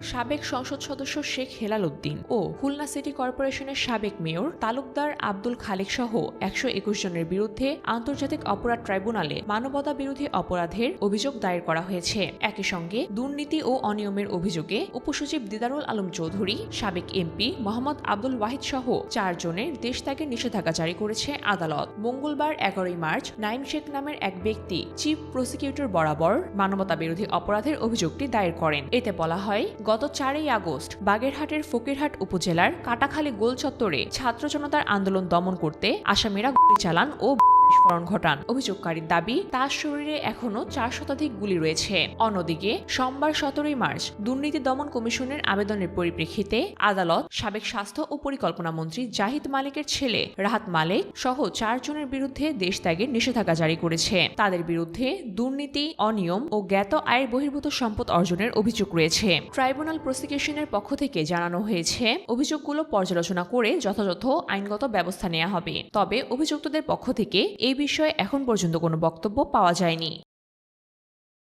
সাবেক সংসদ সদস্য শেখ হেলাল উদ্দিন ও খুলনা সিটি কর্পোরেশনের সাবেক মেয়র তালুকদার আব্দুল খালেক সহ একশো একুশ জনের বিরুদ্ধে আন্তর্জাতিক অপরাধ ট্রাইব্যুনালে মানবতা বিরোধী অপরাধের অভিযোগ দায়ের করা হয়েছে। একই সঙ্গে দুর্নীতি ও অনিয়মের অভিযোগে উপসচিব দিদারুল আলম চৌধুরী, সাবেক এমপি মোহাম্মদ আব্দুল ওয়াহিদ সহ চারজনের দেশত্যাগের নিষেধাজ্ঞা জারি করেছে আদালত। মঙ্গলবার এগারোই মার্চ নাইম শেখ নামের এক ব্যক্তি চিফ প্রসিকিউটর বরাবর মানবতা বিরোধী অপরাধের অভিযোগটি দায়ের করেন। এতে বলা হয় গত চারই আগস্ট বাগেরহাটের ফকিরহাট উপজেলার কাটাখালী গোল চত্বরে ছাত্র জনতার আন্দোলন দমন করতে আসামিরা গুলি চালান ও বিস্ফোরণ ঘটান। অভিযোগকারীর দাবি, তার শরীরে এখনও চার শতাধিক গুলি রয়েছে। অন্যদিকে, সোমবার সতেরোই মার্চ দুর্নীতি দমন কমিশনের আবেদনের পরিপ্রেক্ষিতে আদালত সাবেক স্বাস্থ্য ও পরিকল্পনা মন্ত্রী জাহিদ মালিকের ছেলে রাহাত মালিক সহ চারজনের বিরুদ্ধে দেশ ত্যাগের নিষেধাজ্ঞা জারি করেছে। তাদের বিরুদ্ধে দুর্নীতি, অনিয়ম ও জ্ঞাত আয়ের বহির্ভূত সম্পদ অর্জনের অভিযোগ রয়েছে। ট্রাইব্যুনাল প্রসিকিউশনের পক্ষ থেকে জানানো হয়েছে, অভিযোগগুলো পর্যালোচনা করে যথাযথ আইনগত ব্যবস্থা নেওয়া হবে। তবে অভিযুক্তদের পক্ষ থেকে এই বিষয়ে এখন পর্যন্ত কোনো বক্তব্য পাওয়া যায়নি।